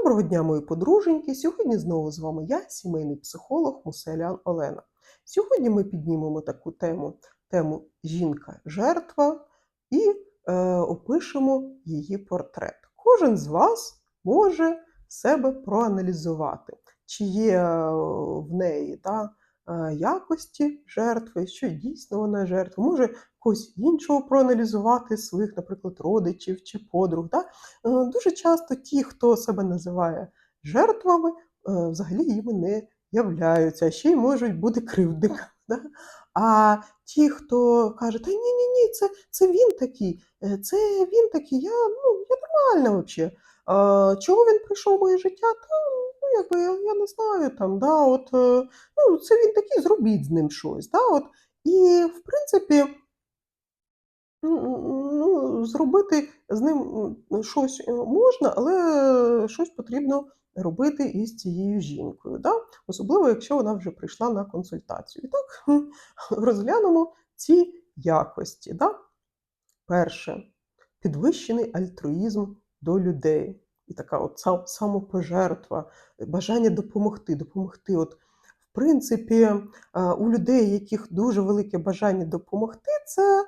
Доброго дня, мої подруженьки! Сьогодні знову з вами я, сімейний психолог Муселян Олена. Сьогодні ми піднімемо таку тему: тему жінка-жертва і е, опишемо її портрет. Кожен з вас може себе проаналізувати, чи є е, в неї та, е, якості жертви, що дійсно вона жертва, може когось іншого проаналізувати, своїх, наприклад, родичів чи подруг. Да? Е, Дуже часто ті, хто себе називає жертвами, е, взагалі їми не являються, а ще й можуть бути кривдниками. Да? А ті, хто каже, та ні, ні, це, це він такий, е, це він такий, я, ну, я нормальна взагалі. Чого він прийшов в моє життя? Та, ну, якби, я, я не знаю, там, да, от, ну, це він такий, зробіть з ним щось. Да, от. І, в принципі, Ну, ну, зробити з ним щось е, можна, але щось потрібно робити із цією жінкою, да? особливо, якщо вона вже прийшла на консультацію. І так розглянемо ці якості. Да? Перше підвищений альтруїзм до людей. І така от самопожертва, бажання допомогти, допомогти. От, принципі, е, у людей, яких дуже велике бажання допомогти, це е,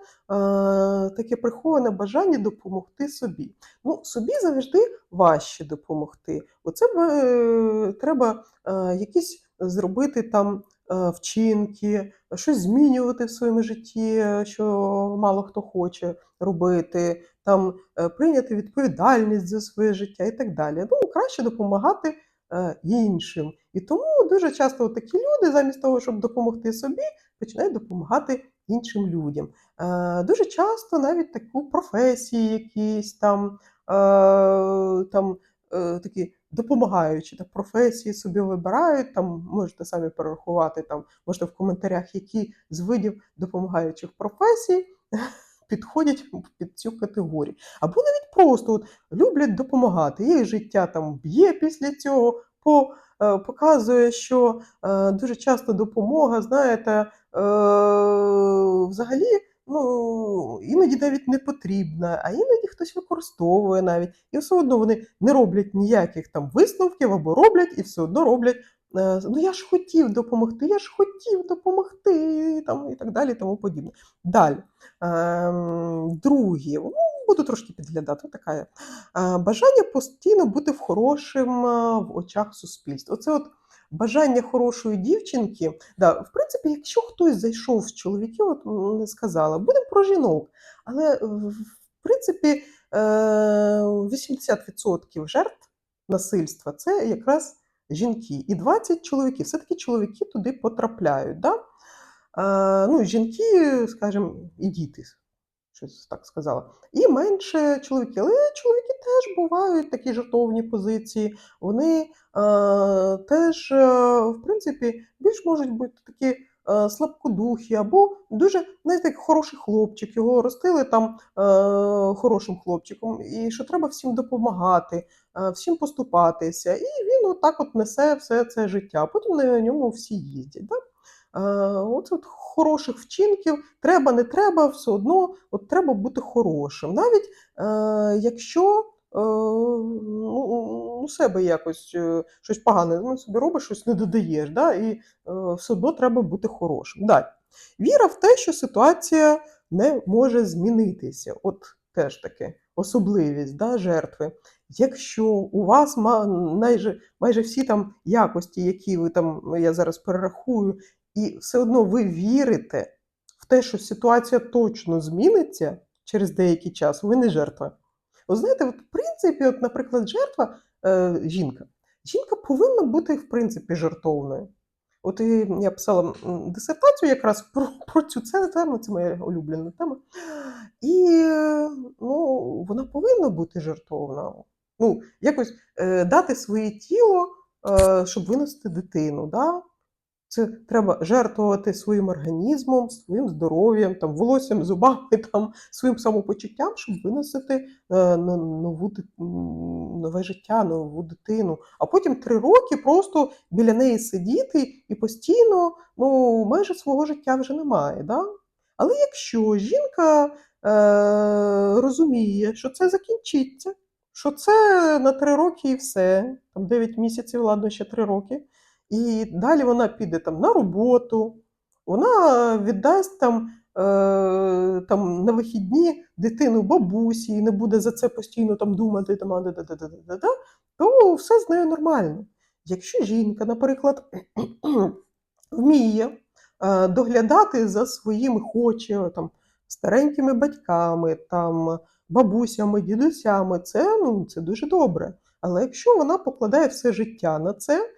таке приховане бажання допомогти собі. Ну, собі завжди важче допомогти. Оце е, треба якісь зробити там вчинки, щось змінювати в своєму житті, що мало хто хоче робити, там прийняти відповідальність за своє життя і так далі. Ну, краще допомагати іншим. І тому дуже часто такі люди, замість того, щоб допомогти собі, починають допомагати іншим людям. Е, Дуже часто навіть таку професії якісь там, е, там е, такі допомагаючі так, професії собі вибирають, там можете самі перерахувати, там можете в коментарях, які з видів допомагаючих професій підходять під цю категорію. Або навіть просто от, люблять допомагати. Їх життя там б'є після цього, по, е, показує, що е, дуже часто допомога, знаєте, е, взагалі. Ну, іноді навіть не потрібна, а іноді хтось використовує навіть. І все одно вони не роблять ніяких там висновків або роблять, і все одно роблять. Ну я ж хотів допомогти, я ж хотів допомогти, там, і так далі, тому подібне. Далі. Ем, Другі, ну, буду трошки підглядати. Така. Е, Бажання постійно бути в хорошим е, в очах суспільства. Оце от бажання хорошої дівчинки. Да, в принципі, якщо хтось зайшов з чоловіків, от не сказала, будемо про жінок. Але е, в принципі е, 80% жертв насильства це якраз жінки, і 20 чоловіків. Все-таки чоловіки туди потрапляють. Да? Е, ну, жінки, скажімо, і діти, щось так сказала. І менше чоловіки. Але чоловіки теж бувають такі жертовні позиції. Вони е, теж, е, в принципі, більш можуть бути такі е, слабкодухі, або дуже, знаєте, як хороший хлопчик. Його ростили там е, хорошим хлопчиком, і що треба всім допомагати, е, всім поступатися. І він отак от несе все це життя. Потім на ньому всі їздять. Да? Е, от хороших вчинків, треба, не треба, все одно от треба бути хорошим. Навіть е, якщо е, ну, у себе якось е, щось погане, ну, собі робиш, щось не додаєш, да, і все одно треба бути хорошим. Далі. Віра в те, що ситуація не може змінитися. От теж таке особливість да, жертви. Якщо у вас ма- майже, майже всі там якості, які ви там, я зараз перерахую, і все одно ви вірите в те, що ситуація точно зміниться через деякий час, ви не жертва. Ви знаєте, в принципі, от, наприклад, жертва е, жінка. Жінка повинна бути, в принципі, жертовною. От і я писала дисертацію якраз про, про цю тему, це моя улюблена тема. І ну, вона повинна бути жертовна. Ну, якось е, дати своє тіло, е, щоб винести дитину. Да? Це треба жертвувати своїм організмом, своїм здоров'ям, там, волоссям, зубами, там, своїм самопочуттям, щоб виносити е, нову, нове життя, нову дитину. А потім три роки просто біля неї сидіти і постійно ну, майже свого життя вже немає. Да? Але якщо жінка е, розуміє, що це закінчиться, що це на 3 роки і все. Там 9 місяців, ладно, ще 3 роки. І далі вона піде там на роботу, вона віддасть там, е, там на вихідні дитину бабусі і не буде за це постійно там думати, там, то все з нею нормально. Якщо жінка, наприклад, вміє е, доглядати за своїми хоче, там, старенькими батьками, там, бабусями, дідусями, це, ну, це дуже добре. Але якщо вона покладає все життя на це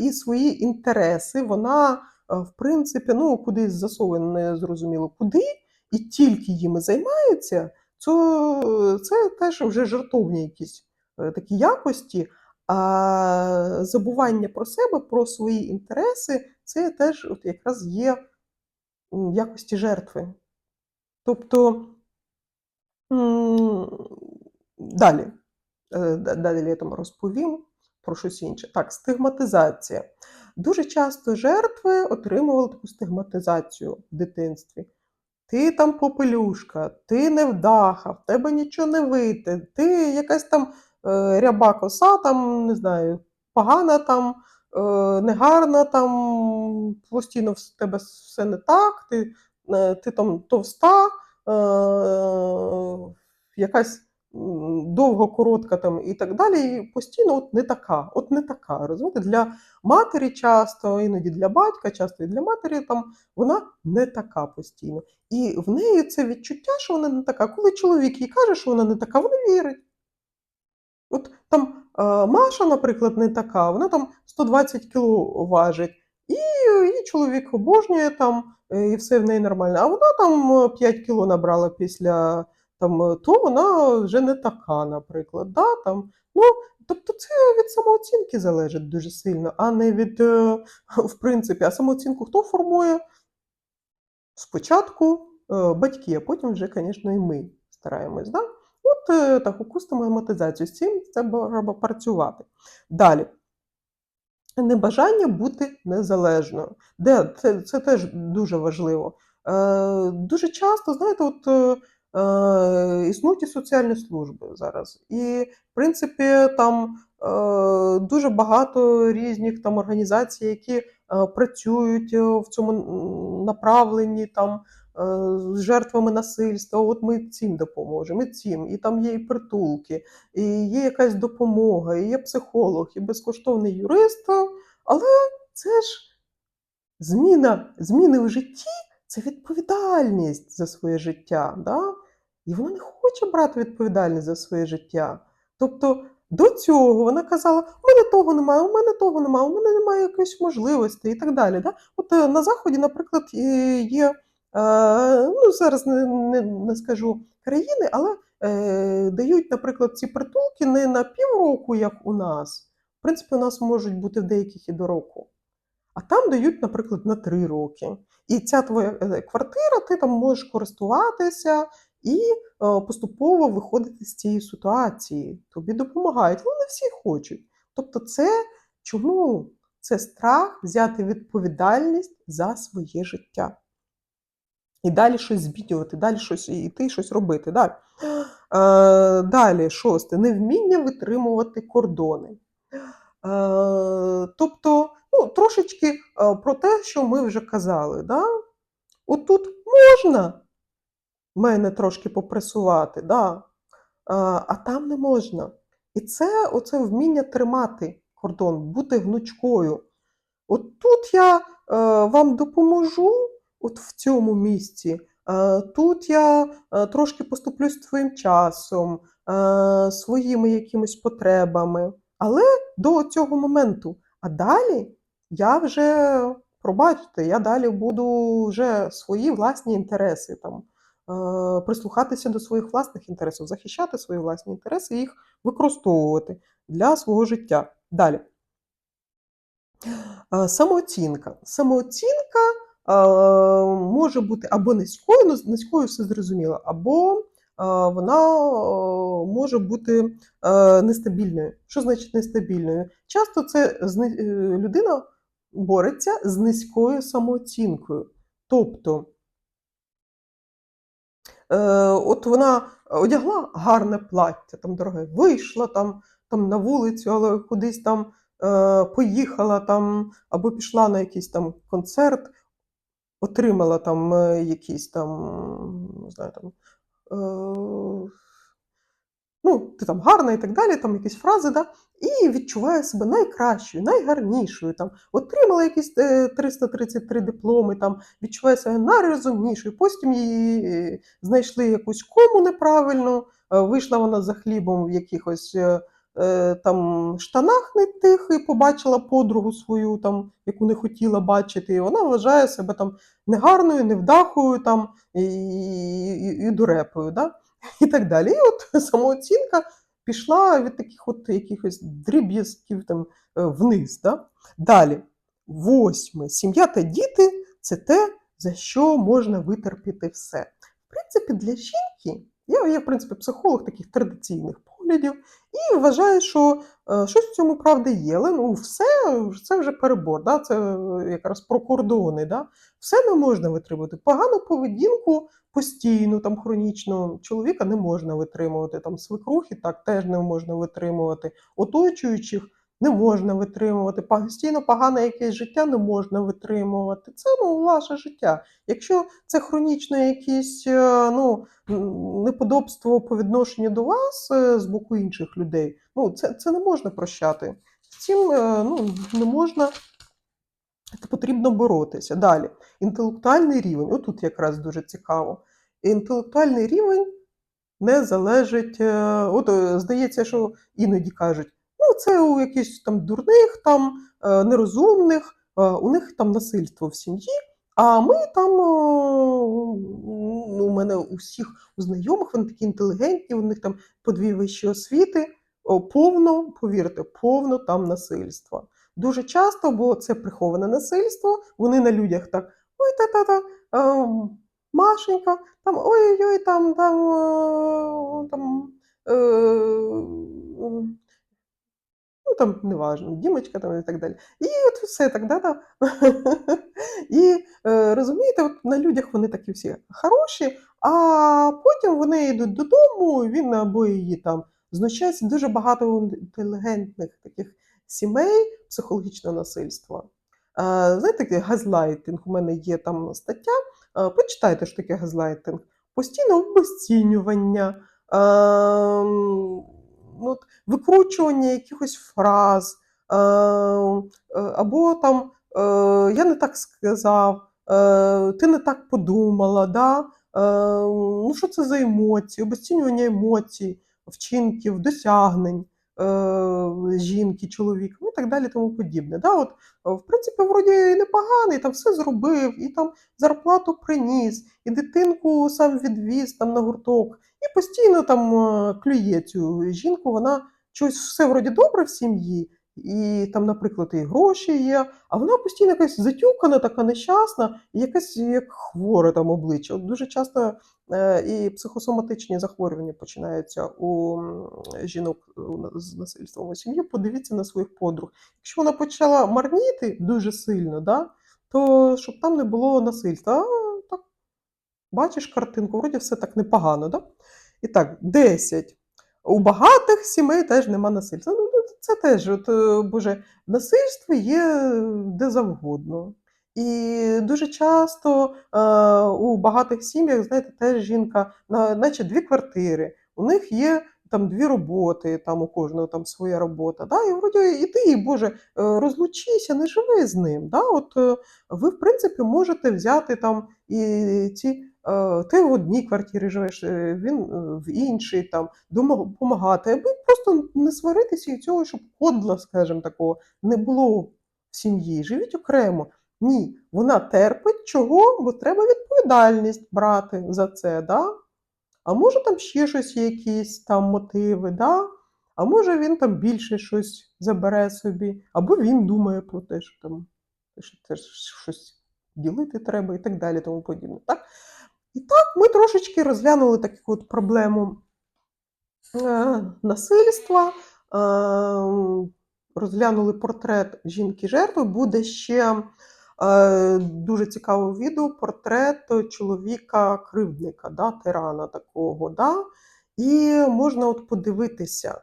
і свої інтереси, вона, в принципі, ну, кудись засовує, не зрозуміло куди, і тільки їми займається, то це теж вже жартовні якісь е, такі якості. А забування про себе, про свої інтереси, це теж от якраз є якості жертви. Тобто далі, е, далі я там розповім про щось інше. Так, стигматизація. Дуже часто жертви отримували таку стигматизацію в дитинстві. Ти там попелюшка, ти невдаха, в тебе нічого не вийде, ти якась там е, ряба коса, там, не знаю, погана там, е, негарна, там, постійно в тебе все не так, ти, е, ти там товста, е, якась м, довго, коротка там і так далі, і постійно от не така, от не така. Розумієте? Для матері часто, іноді для батька, часто і для матері там вона не така постійно. І в неї це відчуття, що вона не така. Коли чоловік їй каже, що вона не така, вона вірить. От там е, Маша, наприклад, не така, вона там 120 кіло важить, і її чоловік обожнює там, е, і все в неї нормально. А вона там е, 5 кіло набрала після там, е, то вона вже не така, наприклад. Да, там. Ну, тобто це від самооцінки залежить дуже сильно, а не від, е, в принципі, а самооцінку хто формує? Спочатку е, батьки, а потім вже, звісно, і ми стараємось. Да? От таку систематизацію з цим треба працювати. Далі. Небажання бути незалежною. Де це, це теж дуже важливо. Е, дуже часто, знаєте, от існують і соціальні служби зараз. І, в принципі, там е, дуже багато різних там організацій, які е, працюють е, в цьому направленні там е, з жертвами насильства. От ми цим допоможемо, і цим, і там є і притулки, і є якась допомога, і є психолог, і безкоштовний юрист. Але це ж зміна, зміни в житті це відповідальність за своє життя. Да? І вона не хоче брати відповідальність за своє життя. Тобто до цього вона казала: у мене того немає, у мене того немає, у мене немає якоїсь можливості і так далі. Да? От е, на Заході, наприклад, є, е, ну зараз не, не, не скажу країни, але е, дають, наприклад, ці притулки не на півроку, як у нас. В принципі, у нас можуть бути в деяких і до року. А там дають, наприклад, на 3 роки. І ця твоя квартира, ти там можеш користуватися і е, поступово виходити з цієї ситуації. Тобі допомагають, але не всі хочуть. Тобто, це чому? Це страх взяти відповідальність за своє життя. І далі щось змінювати, далі щось іти, щось робити. Далі, е, далі шосте невміння витримувати кордони. Е, тобто, ну, трошечки про те, що ми вже казали. Да? Отут можна мене трошки попресувати, да? а, там не можна. І це оце вміння тримати кордон, бути гнучкою. От тут я е, вам допоможу, от в цьому місці. Е, тут я е, трошки поступлюсь твоїм часом, е, своїми якимись потребами, але до цього моменту. А далі я вже, пробачте, я далі буду вже свої власні інтереси там. Е, Прислухатися до своїх власних інтересів, захищати свої власні інтереси і їх використовувати для свого життя. Далі. Е, Самооцінка. Самооцінка е, може бути або низькою, ну низькою все зрозуміло, або вона може бути нестабільною. Що значить нестабільною? Часто це людина бореться з низькою самооцінкою. Тобто, от вона одягла гарне плаття, там дороге, вийшла там, там на вулицю, але кудись там е, поїхала там, або пішла на якийсь там концерт, отримала там е, якісь там, не знаю, там. Е, ну, ти там гарна і так далі, там якісь фрази, да? і відчуває себе найкращою, найгарнішою. Там, отримала якісь е, 333 дипломи, там, відчуває себе найрозумнішою. Потім її е, знайшли якусь кому неправильну, е, вийшла вона за хлібом в якихось е, е, там штанах не тих і побачила подругу свою, там, яку не хотіла бачити. І вона вважає себе там негарною, невдахою там, і, і, і дурепою. Да? і так далі. І от самооцінка пішла від таких от якихось дріб'язків там е, вниз. Да? Далі, восьме, сім'я та діти це те, за що можна витерпіти все. В принципі, для жінки, я є, в принципі, психолог таких традиційних поглядів, і вважає, що е, щось в цьому правди є. Але ну, все це вже перебор, да? це е, якраз про кордони. Да? Все не можна витримувати. Погану поведінку постійну, там хронічну чоловіка не можна витримувати. Там свекрухи так теж не можна витримувати, оточуючих не можна витримувати. Постійно погане якесь життя не можна витримувати. Це ну, ваше життя. Якщо це хронічне якесь е, ну, неподобство по відношенню до вас е, з боку інших людей, ну, це, це не можна прощати. З цим е, ну, не можна. Це потрібно боротися. Далі. Інтелектуальний рівень. Отут якраз дуже цікаво. Інтелектуальний рівень не залежить. От здається, що іноді кажуть, це у якихось там дурних, там е, нерозумних, е, у них там насильство в сім'ї. А ми там, е, ну, у мене у всіх у знайомих, вони такі інтелігентні, у них там по дві вищі освіти, повно, повірте, повно там насильства. Дуже часто, бо це приховане насильство, вони на людях так, ой, та-та-та, Машенька, там ой-ой-ой, там, там, там, ну там неважно, Дімочка там і так далі. І от все так, да, да. І е, розумієте, от на людях вони такі всі хороші, а потім вони йдуть додому, він або її там знущається. Дуже багато інтелігентних таких сімей психологічного насильства. Е, Знаєте, газлайтинг, у мене є там стаття. Е, Почитайте, що таке газлайтинг. Постійне обесцінювання, ем, ну, викручування якихось фраз, е, е, або там е, я не так сказав, е, ти не так подумала. Да? Е, ну, що це за емоції, обесцінювання емоцій, вчинків, досягнень жінки, чоловіком ну і так далі, тому подібне. Да? От, е, в принципі, вроді непоганий, там все зробив, і там зарплату приніс, і дитинку сам відвіз там на гурток, і постійно там е, клює цю жінку, вона щось все вроді добре в сім'ї, і там, наприклад, і гроші є, а вона постійно якась затюкана, така нещасна, і якась як хворе там обличчя. От дуже часто е, і психосоматичні захворювання починаються у жінок е, з насильством у сім'ї. Подивіться на своїх подруг. Якщо вона почала марніти дуже сильно, да, то щоб там не було насильства. Так, бачиш картинку, вроді все так непогано. Да? І так, 10. У багатих сімей теж нема насильства. Ну, це теж, от, е, боже, насильство є де завгодно. І дуже часто е, у багатих сім'ях, знаєте, теж жінка, на, наче дві квартири, у них є там дві роботи, там у кожного там своя робота. Да? І вроді іди, Боже, е, розлучися, не живи з ним. Да? От, е, ви, в принципі, можете взяти там і ці. Е, Ти в одній квартирі живеш, е, він е, в іншій, там допомагати, аби просто не сваритися і цього, щоб кодла, скажімо такого, не було в сім'ї. Живіть окремо. Ні, вона терпить чого, бо треба відповідальність брати за це. Да? А може там ще щось якісь там мотиви, да? а може він там більше щось забере собі, або він думає про те, що там що теж щось ділити треба і так далі, тому подібне. Так? І так, ми трошечки розглянули таку от проблему е, насильства, е, розглянули портрет жінки-жертви. Буде ще е, дуже цікаве відео портрет чоловіка-кривдника, да, тирана такого. Да? І можна от подивитися,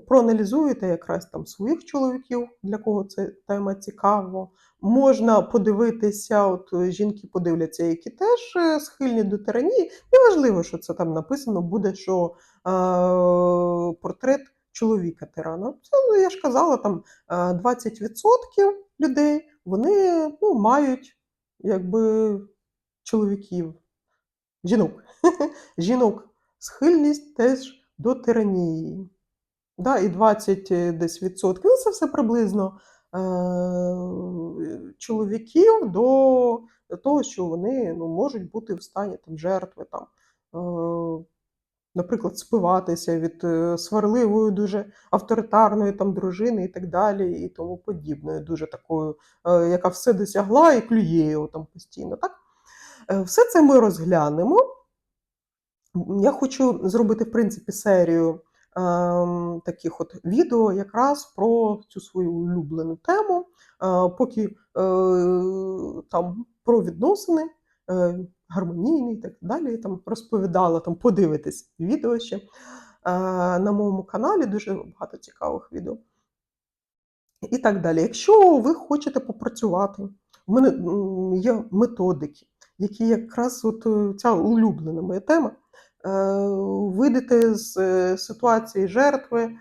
проаналізуєте якраз там своїх чоловіків, для кого ця тема цікава. Можна подивитися, от е, жінки подивляться, які теж е, схильні до тиранії. Неважливо, що це там написано, буде, що е, портрет чоловіка тирана. Це ну, я ж казала, там е, 20% людей вони ну, мають якби чоловіків, жінок. жінок схильність теж до тиранії. Да, і 20 е, десь відсотків, ну це все приблизно е, чоловіків до того, що вони ну, можуть бути в стані там, жертви, там, е, наприклад, спиватися від е, сварливої, дуже авторитарної там, дружини і так далі, і тому подібної, дуже такою, е, яка все досягла і клює його там постійно. Так? Е, Все це ми розглянемо. Я хочу зробити, в принципі, серію таких от відео якраз про цю свою улюблену тему, е, поки е, там про відносини е, гармонійні і так далі. Там розповідала, там подивитись відео ще на моєму каналі, дуже багато цікавих відео. І так далі. Якщо ви хочете попрацювати, в мене є методики, які якраз от ця улюблена моя тема вийдете з е, ситуації жертви, е,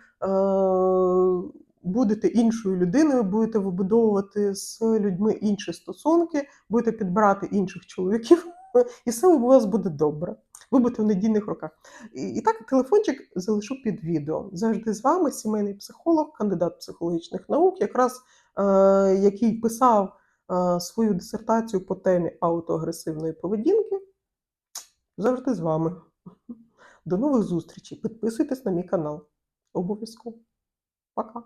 будете іншою людиною, будете вибудовувати з людьми інші стосунки, будете підбирати інших чоловіків, і все у вас буде добре. Ви будете в надійних руках. І, і так, телефончик залишу під відео. Завжди з вами сімейний психолог, кандидат психологічних наук, якраз е, який писав е, свою дисертацію по темі аутоагресивної поведінки. Завжди з вами. До нових зустрічей. Підписуйтесь на мій канал. Обов'язково. Пока.